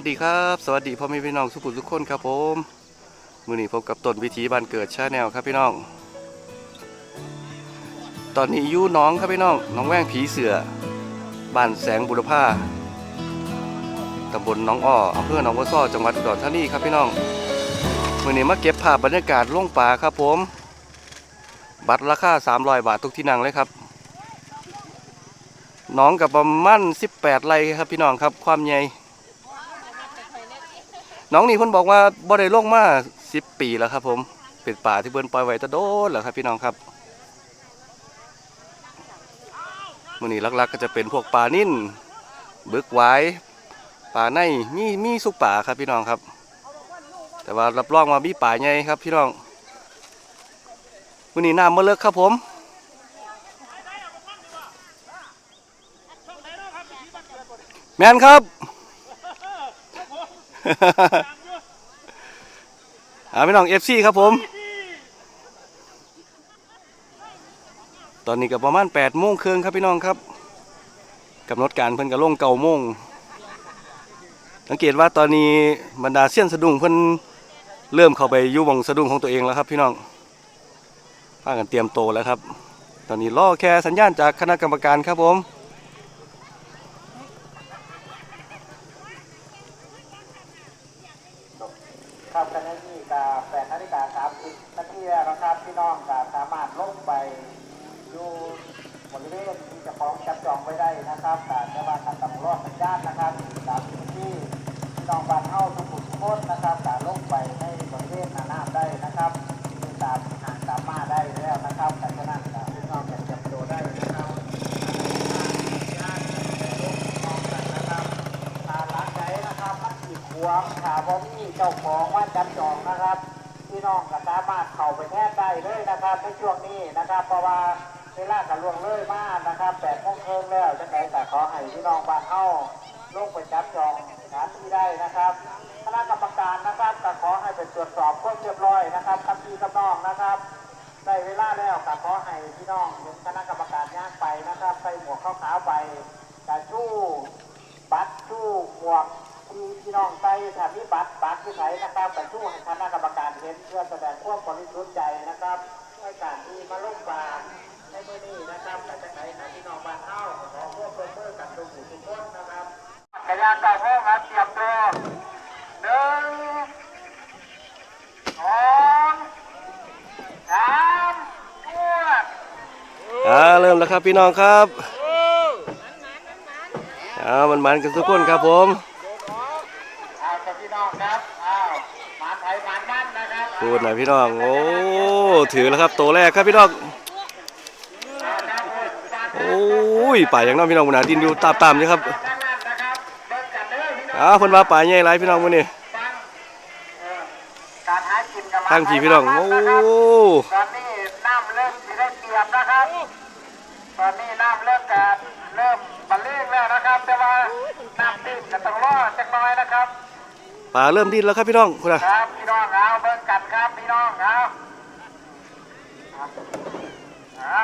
วัสดีครับ สวัสดีพ่อแม่พี่น้องสุขุมทุกคนครับผมมือนี้พบกับตนวิธีบ้านเกิดชาแนลครับพี่น้อง ตอนนี้ยู่น้องครับพี่น้องน้องแว่งผีเสือบ้านแสงบุรพาตำบลน้องอ้ออำเภอหนองบัวซ้อจังหวัดอุดรธานีครับพี่น้องมือนี้มาเก็บภาพบรรยากาศล่องป่าครับผม บัตรราคา300 บาททุกที่นั่งเลยครับน้องกับประมาณ18 ไร่ครับพี่น้องครับความใหญ่ น้องนี่เพิ่นบอกว่าบ่ได้ลงมา10ปีแล้วครับ ผมเป็นป่าที่เพิ่นปล่อยไว้ตะโดนแล้วครับ พี่น้องครับมื้อนี้ลักๆก็จะเป็นพวกปลานิ่นบึกหวายปลาในมีมีสุกป่าครับพี่น้องครับ แต่ว่ารับรองว่ามีป่าใหญ่ครับ พี่น้องมื้อนี้น้ำมาเลิกครับผมแมนครับ อาพี่น้องเอฟซีครับผม ตอนนี้ก็ประมาณ8ปดโมงครึ่งครับพี่น้องครับกำหนดการเพิ่นก็ลงเก่าโมงสังเกตว่าตอนนี้บรรดาเสี้ยนสะดุ้งเพิ่นเริ่มเข้าไปยู่วงสะดุ้งของตัวเองแล้วครับพี่น้องพากันเตรียมโตแล้วครับ ตอนนี้รอแค่สัญญาณจากคณะกรรมการครับผม ครับขณะนี้ก็แปดนาฬิกาสามสิบนาทีแล้วนะครับพี่น้องก็สามารถลงไปดูบริเวณที่จะของจับจองไว้ได้นะครับแต่จะว่าการตำรวจสัญญาณนะครับตามที่พี่น้องบ้านเฮาทุกคนทุกคนะครับก็ลงไปในบริเวณหน้าน้ำได้นะครับคือตามหางตามมาได้แล้วนะครับแต่ฉะนั้นพี่น้องจะเตรียมตัวได้นะครับญาติลงมองกันนะครับ ตาลักใจนะครับ มัวงขาบอมีเจ้าของว่าจับจองนะครับพี่น้องก็สามารถเข้าไปแทนได้เลยนะครับในช่วงนี้นะครับ เพราะว่าเวลากับล่วงเลยมากนะครับแปดโมงครึ่งแล้วจะไหนแต่ขอให้พี่น้องบ้านเฮาลงไปจับจองสถานที่ได้นะครับคณะกรรมการนะครับก็ขอให้ไปตรวจสอบความเรียบร้อยนะครับกับพี่กับน้องนะครับได้เวลาแล้วก็ขอให้พี่น้องเป็นคณะกรรมการย่างไปนะครับใส่หมวกขาวๆไปกระชู้บัตรชู้หมวก ที่พี่น้องใส่ถ้ามีบัตรบัตรที่ไหนนะครับแต่ชู้ให้คณะกรรมการเห็นเพื่อแสดงความบริสุทธิ์ใจนะครับในการที่มาลงบาลในมือนี้นะครับแต่จะไหนหาพี่น้องบ้านเฮาขอควบรวมมือกันทุกผู้ทุกคนนะครับกระยานเก้าโมงครับเตรียมตัวหนึ่งสองสามตัวอ่าเริ่มแล้วครับพี่น้องครับอ่ามันมันกันทุกคนครับผม เอากับพี่น้องครับอ้าวหมาไทยหมาบ้านนะครับ พูดหน่อยพี่น้อง โอ้ ถือแล้วครับ ตัวแรกครับพี่น้อง โอ้ย ป่าอย่างน้องพี่น้องมุนาดินอยู่ตามตามๆนี่ครับด้านล่างนะครับเบิ่งกันเด้อพี่น้องอ่าเพิ่นว่าป่าใหญ่หลายพี่น้องมื้อนี้ฟังเออการหากินกับหมาทางพี่พี่น้องไทยโอ้หมาบ้านนะครับ ตอนนี้น้ำเริ่มสิได้เปรียบนะครับตอนนี้น้ำเริ่มจะเริ่มบรรเลงแล้วนะครับแต่ว่าน้ำตื้นจะต้องรอจักหน่อยนะครับป่าเริ่มดิ้นแล้วครับพี่น้องคุณน่ะครับพี่น้องเอาเบิ่งกันครับพี่น้องเอาเอา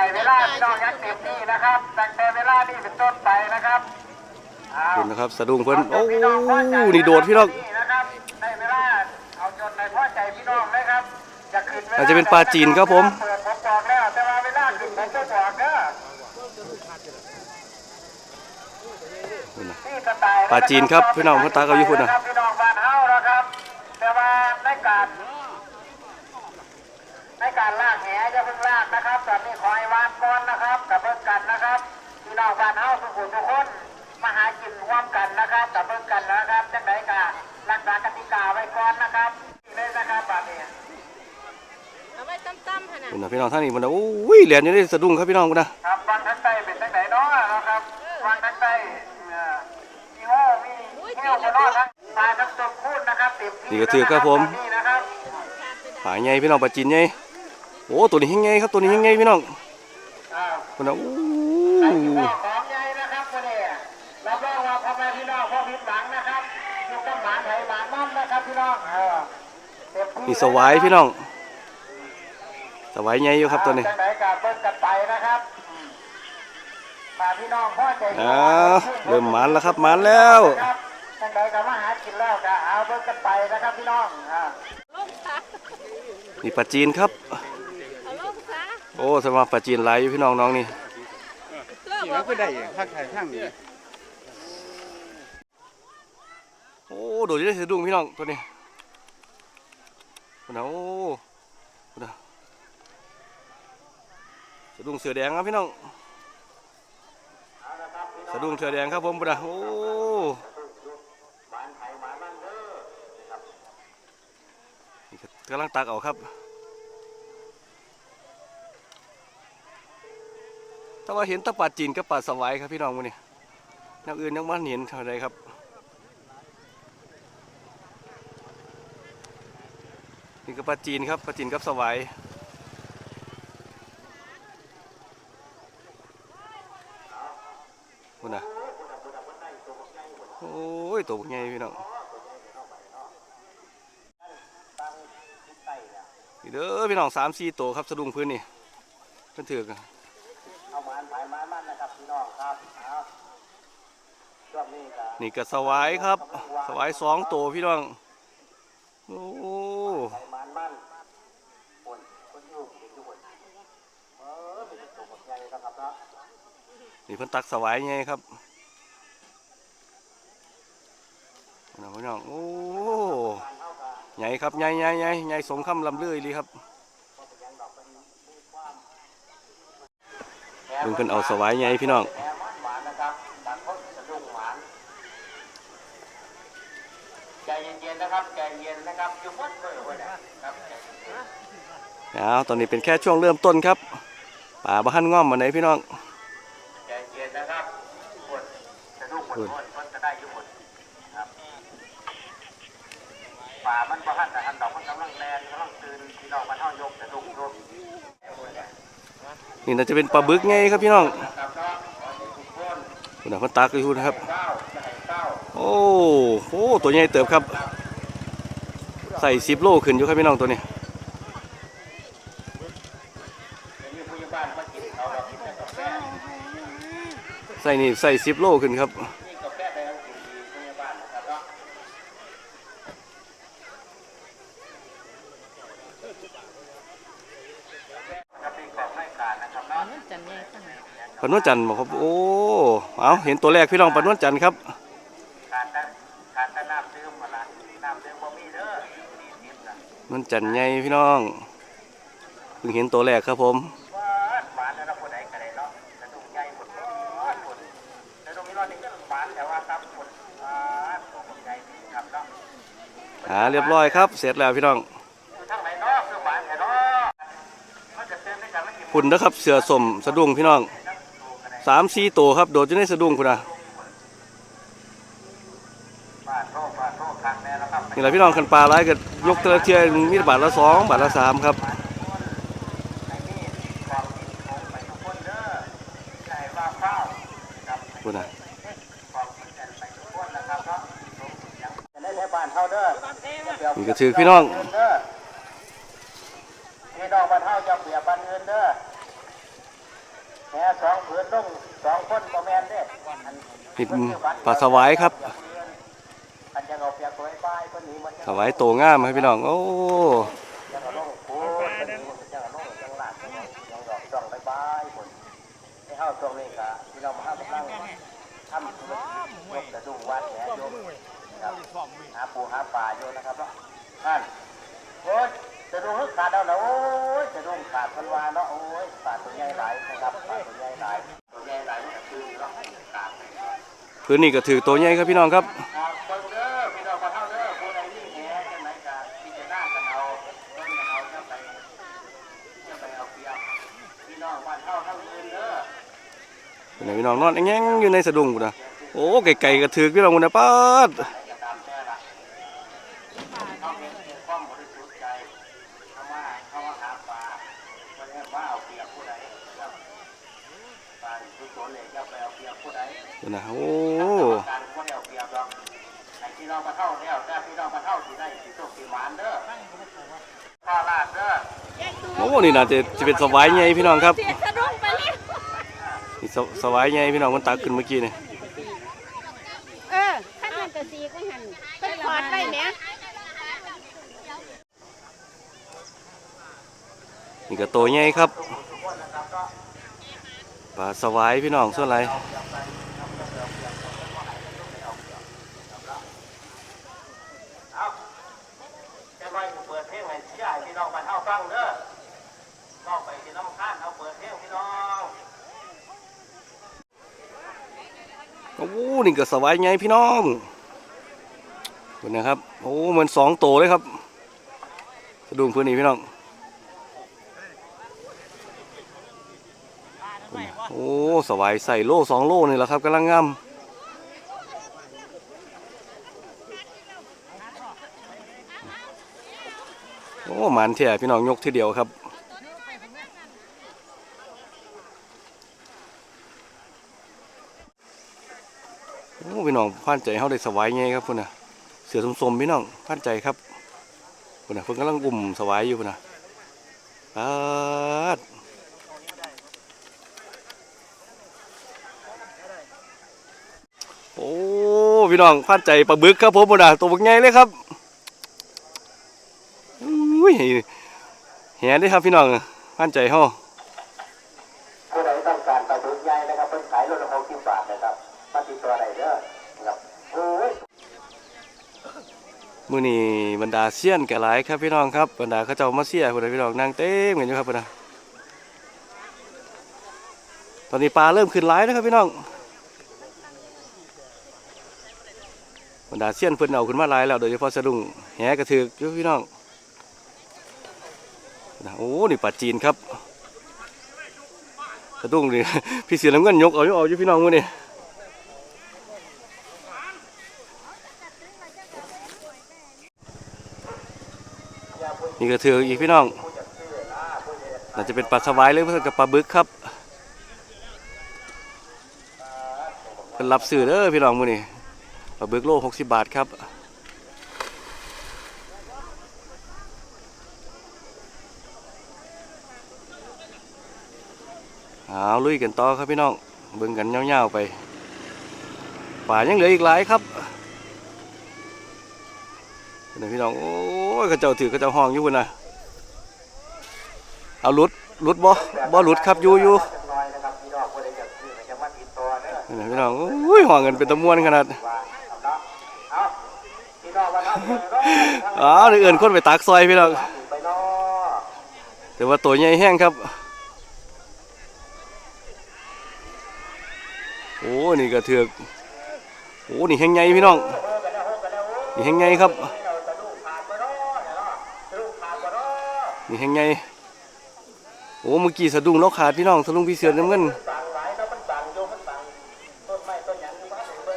ในไข่เวลาพี่น้องยังเต็มที่นะครับตั้งแต่เวลานี้เป็นต้นไปนะครับเอาคุณนะครับสะดุ้งเพิ่นโอ้พี่น้องพอใจนี่โดดพี่น้องนะครับในเวลาเอาจนในพอใจพี่น้องนะครับจะขึ้นวลอาจจะเป็นปลาจีนครับผมเปิดผมบอกแล้วแต่ว่าเวลาขึ้นผมจะบอกเด้อคุณน่ะนี่สไตล์ปลาจีนครับพี่น้องพ่อตาก็อยู่พุ่นน่ะครับพี่น้องบ้านเฮานะครับ แต่ว่าในการ ในการลากแหจะเพิ่งลากนะครับตอนนี้ขอให้วา นก่อนนะครับกับเบิ่งกันนะครับพี่น้องบ้านเฮาทุกคนทุกคนมาหากินร่วมกันนะครับกับเบิ่งกันนะครับจังไดก็รักษากติกาไว้ก่อนนะครับนี่เลยนะครับบัดนี้เอาไว้ตั้มๆขนาดคุณน่ะพี่น้องท่านนี้มันน่ะโอ้ยเหรียญอยู่นี่สะดุ้งครับพี่น้องคุณน่ะครับวางทั้งใต้เป็นจังไดเนาะนะครับวางทั้งใต้เอ่อมีโอ้มีเที่ยวกันเนาะทั้งปลาทั้งตัวคูณนะครับเต็มที่นี่ก็ถือครับผมตอนนี่นะครับป่าใหญ่พี่น้องป่าจีนใหญ่โอ้ตัวนี้แห้งใหญ่ครับตัวนี้แห้งใหญ่พี่น้องอ้าว คุณน่ะโอ้ใส่กินข้าวของใหญ่นะครับวันนี้รับรองว่าพ่อแม่พี่น้องพ่อพิดหวังนะครับอยู่กับหมานไทยหมานมั่นนะครับพี่น้องเออเต็มที่นี่สวายพี่น้อง สวายใหญ่อยู่ครับตัวนี้ จังไหนกับเบิ้งกันไปนะครับอืมฝากพี่น้องพ่อใจดีอ้าวเริ่มหมานแล้วครับหมานแล้ว ครับทางใดก็มาหากินแล้วก็เอาเบิ่งกันไปนะครับพี่น้องอ่าลงซะนี่ปลาจีนครับเอาลงซะ โอ้สำหรับปลาจีนหลายอยู่พี่น้องน้องนี่เพื่อขี่บอแล้กวก็ได้พักถ่ายข้างนี้โอ้โดดได้สะดุ้งพี่น้องตัวนี้คุณนะโอ้คุณนะสะดุ้งเสือแดงครับพี่น้องสะดุ้งเสือแดงครับผมคุณนะโอ้นี่ก็กำลังตักเอาครับ ถ้าว่าเห็นตะปาจีนกับปลาสวายครับพี่น้องมื้อนี้อย่างอื่นยังไม่เห็นเท่าไรครับนี่ก็ปลาจีนครับปลาจีนกับสวายคุณนะโอ้ยตัวใหญ่พี่น้องนี่เด้อพี่น้องสามสี่ตัวครับสะดุ้งพื้นนี่เพิ่นถือกอะ เอาหมานผายหมานมันนะครับพี่น้องครับเอาช่วงนี้ก็นี่ก็สวายครับ สวายสองตัวพี่น้อง โอ้ผายหมานมันคนคนอยู่เด็กอยู่คนเออเป็นตัวหมดใหญ่นะครับเนาะนี่เพิ่นตักสวายไงครับนะพี่น้อง โอ้ใหญ่ครับใหญ่ใหญ่ใหญ่ใหญ่สมคำลำเลื่อยเลยครับ เพิ่นเพิ่นเอาสวายใหญ่พี่น้องแหมมันหวานนะครับต่างคนสะดุ้งหวานใจเย็นๆนะครับใจเย็นนะครับอยู่บนมือไว้นะครับใจเย็นเอาตอนนี้เป็นแค่ช่วงเริ่มต้นครับป่าบ้านง่อมมาไหนพี่น้องๆใจเย็นนะครับกดสะดุ้งกดกดกดจะได้อยู่กดครับป่ามันประหันแต่หันดอกมันกำลังแรงกำลังตื่นพี่น้องมันเท่ายกสะดุ้งยก นี่น่าจะเป็นปลาบึกไงครับพี่น้องนะครับเนาะขอให้ทุกคนคุณน่ะเพิ่นตักอยู่นะครับเก้ากโอ้โหตัวใหญ่เติบครับ ใส่สิบโลขึ้นอยู่ครับพี่น้องตัวนี้ใส่นี่ใส่สิบโลขึ้นครับ นี่กาแฟได้ทั้งกินดีผู้ใหญ่บ้านนะครับเนาะ ครับมีของรายการนะครับเนาะ มันจันใหญ่ข นาดปลานวลจันทร์บอกครับ โอ้ เอาเห็นตัวแรกพี่น้องปลานวลจันทร์ครับการตั้งการตั้งน้ำดื่มมาละน้ำดื่มบ่มีเด้อสี่สิบนะนวลจันทร์ใหญ่พี่น้องเพิ่งเห็นตัวแรกครับผมหวานหวานแล้วคนไหนก็ได้เนาะกระดูกใหญ่หมดหวานหมดกระดูกมีรอยนี่ก็หวานแต่ว่าครับหมดหวานตัวคนใหญ่ดีครับเนาะหาเรียบร้อยครับ เสร็จแล้วพี่น้องอยู่ทางไหนเนาะคือหวานแต่เนาะมันจะเต้นด้วยกันไม่กี่คุณนะครับเสือสมสะดุ้งพี่น้อง สามสี่ตัวครับ โดดอยู่ในสะดุ้งคุณนะบาทโทษบาทโทษครั้งแน่แล้วครับนี่แหละพี่น้องคันปลาร้ายก็ยกเทละเทียมีบาทละสองบาทละสามครับไอ้นี่ความคิดของไปทุ นี่ปลาสวายครับสวายโตงามครับพี่น้อง โอ้จะเอาลงโอ้ยเพิ่นหนีมันจะเอาลงจังหลักยังดอกจ้องไอ้ป้ายพุ่นให้เฮาตรงนี้ก็พี่น้องมาเฮากำลังทำธุรกิจยกกระดุมวัดแหน่โยมครับหาปูหาปลาโยนะครับเนาะนั่นโอ้ยจะดูฮึกขาดเอาแล้วโอ้ยจะดูขาดพันวาเนาะโอ้ยปลาตัวใหญ่หลายนะครับปลาตัวใหญ่หลายตัวใหญ่หลายมันก็คือเนาะขาด คือนนี่ก็ถือตัวใหญ่ครับพี่น้องครับพี่น้องนอนอาจะไปจะไปเอาเปรียบพี่น้องนี้องนอนแง่งอยู่ในสะดุ้งกูนะโอ้ไก่ๆก็ถือพี่น้องกูนะป้า ท่าสิได้สิโชคสิหมานเด้อข้าลาดเด้อโอ้นี่น่าจะจะเป็นสวายใหญ่พี่น้องครับเสียสะดุ้งไปเลยนี่สสวายใหญ่พี่น้องมันตักขึ้นเมื่อกี้นี่เออขั้นมันก็สีอีกไม่หันเป็นขอดไปแหมนี่ก็ตัวใหญ่ครับปลาสวายพี่น้องส่วนไร จะไว้เปิดเพลงให้เชียร์ให้พี่น้องมาเท่าฟังเด้อน้องไปที่น้ำข้านเอาเปิดเพลงพี่น้อง โอ้นี่ก็สวายใหญ่พี่น้องเห็นนะครับ โอ้เหมือนสองโตเลยครับสะดุ้งพื้นนี้พี่น้อง โอ้สวายใส่โล่สองโล่นี่แหละครับกำลังงามโอ้หมันเถี่ยพี่น้องยกทีเดียวครับ โอ้พี่น้องพันใจเขาได้สวายไงครับพุ่นน่ะเสือสมๆพี่น้องพันใจครับพุ่นน่ะเพิ่นกำลังอุ่มสวายอยู่พุ่นนะปาดโอ้พี่น้องพันใจปลาบึกครับผมพุ่นนะตัวบักใหญ่เลยครับอุ้ยแหนเด้ครับพี่น้องพันใจเฮา มือนี้บรรดาเซียนแก่หลายครับพี่น้องครับบรรดาเขาเจ้ามาเสียพุ่นน่ะพี่น้องนั่งเต็มกันอยู่ครับพุ่นนะตอนนี้ปลาเริ่มขึ้นหลายแล้วครับพี่น้องบรรดาเซียนเพิ่นเอาขึ้นมาหลายแล้วโดยเฉพาะสะดุ้งแหกระถือกพี่น้องนะโอ้นี่ปลาจีนครับสะดุ้งนี่พี่เสียน้ำเงินยกเอายู่เอาอยู่พี่น้องมื้อนี้ นี่ก็ถืออีกพี่น้องน่าจะเป็นปลาสวายหรือเพื่อนกับปลาบึกครับเป็นรับสื่อเด้อพี่น้องมือนี้ปลาบึกโล60บาทครับเอาลุยกันต่อครับพี่น้องเบิ่งกันยาๆไปป่ายังเหลืออีกหลายครับ นี่พี่น้อง โอ้ยเขาเจ้าถือเขาเจ้าห้องอยู่พุ่นน่ะเอาหลุดหลุดบ่บ่หลุดครับอยู่อยู่จักหน่อยนะครับพี่น้องผู้ใดอยากซื้อก็จะมาติดต่อเด้อนี่พี่น้องโอ้ยห้องกันเป็นตะมวนขนาดว่าเอาเนาะเอาพี่น้องว่าเนาะเปิดเนาะอ๋อนี่เอื่นคนไปตักซอยพี่น้องแต่ว่าตัวใหญ่แห้งครับ โอ้นี่ก็เถือกโอ้นี่แห้งใหญ่พี่น้องนี่แห้งใหญ่ครับ นี่แห้งใหญ่โอ้เมื่อกี้สะดุ้งเราขาดพี่น้องสะดุ้งพี่เสือน้ำเงิน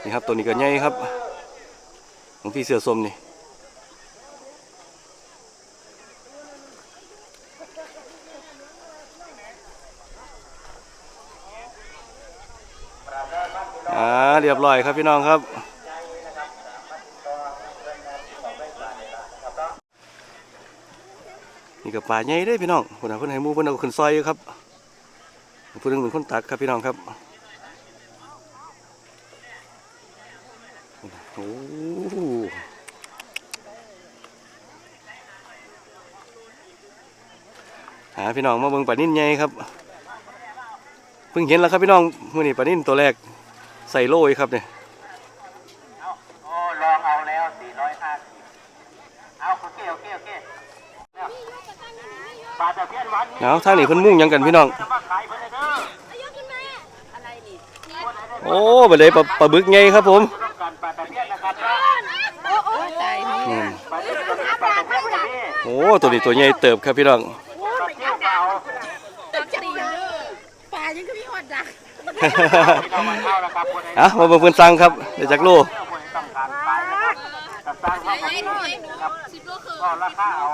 นี่ครับตัวนี้ก็ใหญ่ครับของพี่เสือสมนี่อ่าเรียบร้อยครับพี่น้องครับ นี่กับปลาใหญ่เด้พี่น้องคนน่ะคนให้หมูเพิ่นเอาขึ้นซอยอยู่ครับผู้นึงเป็นคนตักครับพี่น้องครับโอ้หาพี่น้องมาเบิ่งปลานิ่นใหญ่ครับเพิ่งเห็นแล้วครับพี่น้องมื้อนี้ปลานิ่นตัวแรกใส่โล่ยครับเนี่ย โอ้ลองเอาแล้ว450เอาโอเคโอเคโอเคปลาตะ เพียนหวานเอาทางนี้เพิ่นมุ่งหยังกันพี่น้องจะมาขายเพิ่นเลยเด้ออะไรนี่โอ้บัดนี้ปลาปลาบึกใหญ่ครับผมต้องการปลาตะเพียนนะครับโอ้โอ้ตายนี่อืมปลาตะเพียนปลาตะเพียนก็มีโอ้ตัวนี้ตัวใหญ่เติบครับพี่น้องปลาเที่ยวเปล่าตักตีเด้อปลายังก็มีหอดดักพี่น้องมาเข้าแล้วครับคนไหนอะมาเบิ่งเพิ่นสั่งครับเดี๋ยวจักโลเที่ยวคนไหนต้องการขายนะครับจะสร้างเข้ากับครับสิบโลครึ่งก็ราคาเอา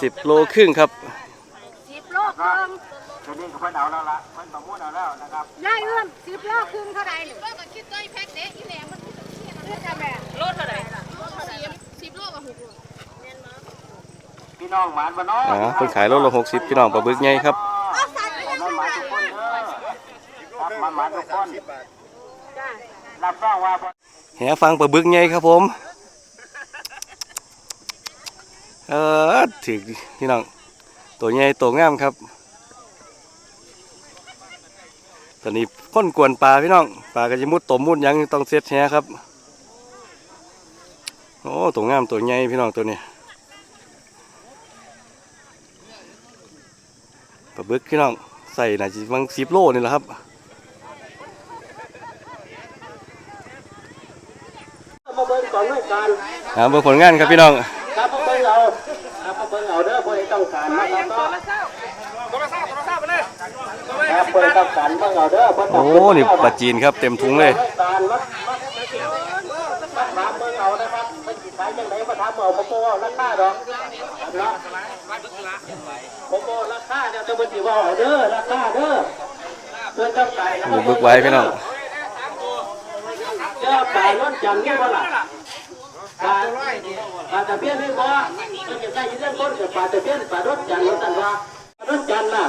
10โลครึ่งครับ สิบโลครึ่งตัวนี้ก็เพิ่นเอาแล้วล่ะเพิ่นประมูลเอาแล้วนะครับได้เอื้อมสิบโลครึ่งเท่าไหร่หนึ่งโลก็คิดด้วยแพ็คเด็กอีแหลมมันเลือดจะแม่โลเท่าไหร่สิบโลกับหกโลพี่น้องหมานบ่เนาะอ่าเพิ่นขายโลละ60พี่น้องปลาบึกใหญ่ครับเอาใส่ไปยังมันหไงมานทุกคนเด้อครับมันหมานทุกคนจ้ารับรองว่าบ่แหฟังปลาบึกใหญ่ครับผม เออถึกพี่น้อง ตัวใหญ่ตัวงามครับ ตอนนี้ค้นกวนปลาพี่น้องปลาก็จะมุดตมมุดหยังต้องเซตแหครับโอ้ตัวงามตัวใหญ่พี่น้องตัวนี้ปลาบึกพี่น้องใส่น่าจะบางสิบโลนี่แหละครับมาเบิ่งก่อนด้วยการอ่าเบิ่งผลงานครับพี่น้อง ครับมาเบิ่งเอาครับมาเบิ่งเอาเด้อผู้ใดต้องการนะครับเนาะครับผู้ใดต้องการเบิ่งเอาเด้อบ่ต้โอ้งนี่ปลาจีนครับเต็มถุงเลยการมามาถามเบิ่งเอานะครับมันสิขายจังไดมาถามเอาบ่บ่ราคาดอกเนาะบ่บ่ราคาเดี๋ยวจะบ่สิว่าเอาเด้อราคาเด้อเพิ่นต้องการนะคหมูรับบึกไว้พี่น้องเจ้าป่าล้นจันทร์นี่บ่ล่ะ ป่าป่าตะเพียนนี่บ่มันจะได้ยินเรื่องคนกับป่าตะเพียนป่าล้นจันทร์ล้นจันทร์ว่าล้นจันทร์ล่ะ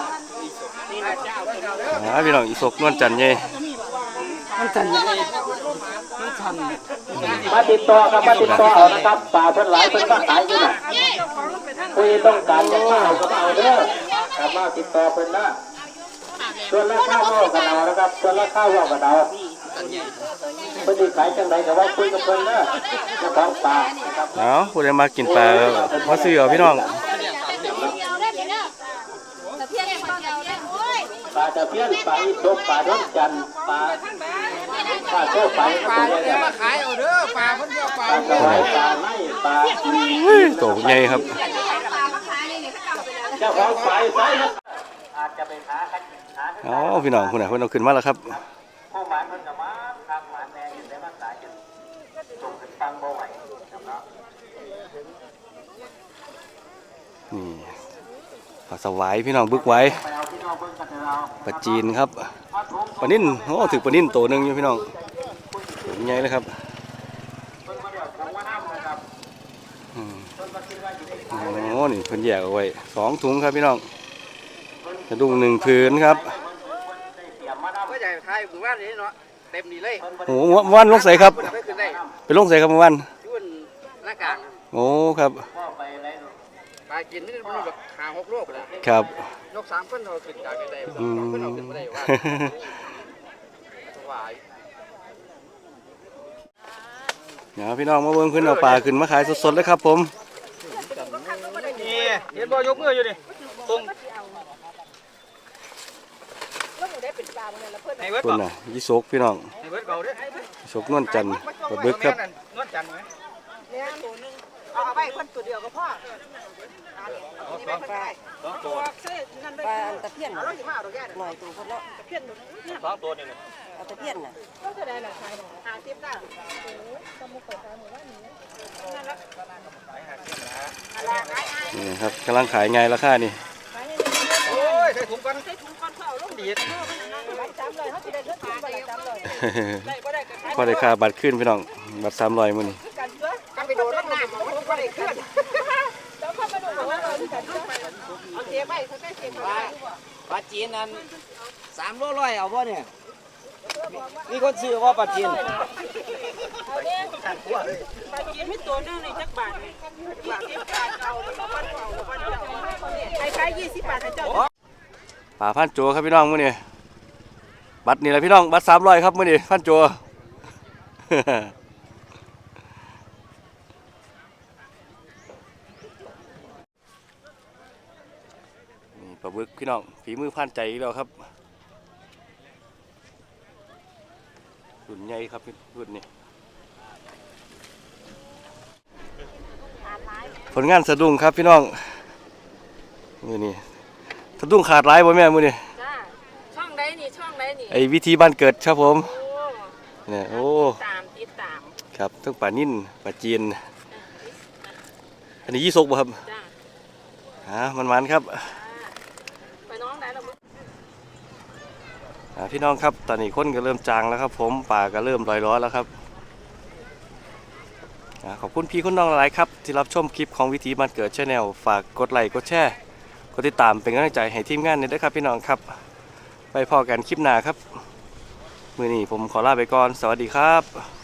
อ่าพี่น้องอีสกนวลจันทร์ใหญ่มาติดต่อครับมาติดต่อเอานะครับป่าเพิ่นหลายเพิ่นมาขายอยู่น่ะคุยต้องการจะมาเอาก็มาเอาเด้อครับมาติดต่อเพิ่นนะส่วนราคาเว่ากันเอานะครับส่วนราคาเว่ากันเอา เพิ่นสิขายจังไดก็ว่าคุยกับเพิ่นนะเจ้าของป่านะครับเอาผู้ใดมากินปลามาซื้อเอาพี่น้องเดียวได้ไหมเนี่ยตะเพียนเนี่ยตะเพียนโอ้ยปลาตะเพียนปลาอีสกปลาล้นจันทร์ปลาปลาโซ่ปลาปลาเนี่ยมาขายเอาเด้อปลาเพิ่นเดียวปลาปลาสวายปลาไม้ปลาเฮ้ยตัวใหญ่ครับปลามาขายนี่นี่เขาเก่าไปแล้วเจ้าของฝ่ายสายนะอาจจะไปหาคันหาเอ๋อพี่น้องคนไหนคนเอาขึ้นมาแล้วครับ ผู้หมายมันกับมาทางหมานแน่อยู่ในภาษาจะส่งขึ้นฟังบ่ไหวครับเนาะนี่ปลาสวายพี่น้องบึกไว้ไปเอาพี่น้องเบิ่งกันเถอะเราปลาจีนครับปลานิ่นโอ้ถือปลานิ่นตัวหนึ่งอยู่พี่น้องตัวใหญ่เลยครับเพิ่นมาเดี๋ยวถุงมาน้ำนะครับอืมเพิ่นมาคิดว่าอยู่ในโอ้นี่เพิ่นแยกเอาไว้สองถุงครับพี่น้องกระดุงหนึ่งผืนครับ ได้เตรียมมาน้ำ ก็ ใหญ่ขายหมู่บ้านนี้เนาะเต็มนี่เลยเพิ่นบ่โอ้โหเมื่อวันลงใส่ครับเพิ่นเอาไปขึ้นได้ไปลงใส่ครับเมื่อวันยุ่นหน้ากากโอ้ครับพ่อไปอะไรเนาะปลากินนี่มันแบบหาหกโลกเลยครับนกสามเพิ่นเอาขึ้นจากได้อืมเพิ่นเอาขึ้นมาได้ว่าถวายเดี๋ยวพี่น้องมาเบิ่งเพิ่นเอาปลาขึ้นมาขายสดๆเลยครับผมนี่เห็นบ่ยกมืออยู่นี่ตรง ให้เบิดเพิ่ก่นอนน่ะยี่สกพี่น้องให้เบิดเก่าเด้อยี่สกนวลจันทร์ปลาบึกครับนวดจันทร์ไหมเอาไปคนตัวเดียวก็พอเอาสองปลาสองตัวปลาตะเพียนหน่อยตัวคนละตะเพียนสองตัวนี่เอาตะเพียนน่ะหาทิพย์ได้นี่ครับกำลังขายไงราคานี่โอ้ยใส่ ถุงก่อนใส่ถุงก่อนเขาเอาลงดีดจำเลยเขาจะได้เลือดจำเลยจำเลยพอได้ค่าบัตรขึ้นพี่น้องบัตรสามร้อยมื้อนี้กันไปโดนแล้วมันก็ได้ขึ้นเอาเสียไปเขาได้เสียไปปลาจีนนั้นสามโลร้อยเอาบ่เนี่ยมีคนซื้อว่าปลาจีนปลาจีนไม่ตัวนึงในจักบาทบาทที่บาทเอาบ้านเอาบ้านเอาใครขายยี่สิบบาทให้เจ้า ป่าพันโจครับพี่น้องมื้อนี้บัตรนี่แหละพี่น้องบัตรสามร้อยครับมื้อนี้พันโจนี่ปลาบึกพี่น้องฝีมือพันใจแล้วครับรุ่นใหญ่ครับรุ่นนี้ผลงานสะดุ้งครับพี่น้องมือนี้ สะดุ้งขาดร้ายบ่แม่มือนี้จ้าช่องใดนี่ช่องใดนี่ไอ้วิธีบ้านเกิดครับผมโอ้เนี่ยโอ้ตามติดตามครับทั้งป่านิ่นป่าจีนอันนี้ยี่สกบ่ครับจ้าอ่ามันมันๆครับไปน้องไหนเราอ่าพี่น้องครับตอนนี้คนก็เริ่มจางแล้วครับ ผมป่าก็เริ่มลอยล้อแล้วครับอ่าขอบคุณพี่คุณน้องหลายๆครับ ที่รับชมคลิปของวิธีบ้านเกิดชาแนลฝากกดไลค์กดแชร์ กดติดตามเป็นกำลังใจให้ทีมงานนี้ด้วยครับพี่น้องครับ ไปพอกันคลิปหน้าครับ มือนี้ผมขอลาไปก่อน สวัสดีครับ